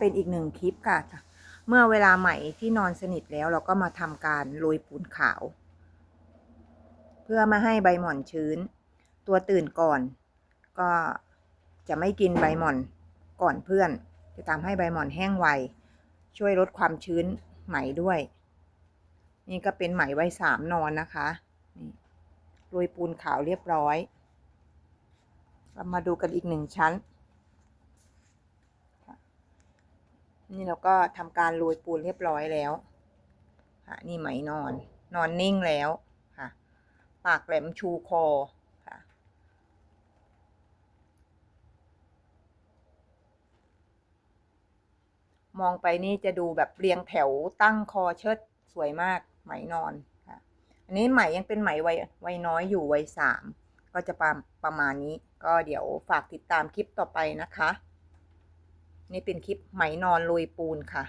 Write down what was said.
เป็นอีกหนึ่งคลิปค่ะ เมื่อเวลาใหม่ที่นอนสนิทแล้วเราก็มาทำการโรยปูนขาว เพื่อไม่ให้ใบหม่อนชื้น ตัวตื่นก่อน ก็จะไม่กินใบหม่อนก่อนเพื่อน จะทำให้ใบหม่อนแห้งไว ช่วยลดความชื้นไหมด้วย นี่ก็เป็นไหมไว้สามนอนนะคะโรยปูนขาวเรียบร้อย เรามาดูกันอีกหนึ่งชั้น นี่เราก็ทำการโรยปูนเรียบร้อยแล้วค่ะนี่ไหมนอน นอนนิ่งแล้วค่ะ ปากแหลมชูคอค่ะมองไปนี่จะดูแบบเรียงแถวตั้งคอเชิดสวยมากไหมนอนค่ะอันนี้ไหมยังเป็นไหมวัยวัยน้อยอยู่วัยสามก็จะประประมาณนี้ ก็เดี๋ยวฝากติดตามคลิปต่อไปนะคะ นี่เป็นคลิปไหมนอนโรยปูนค่ะ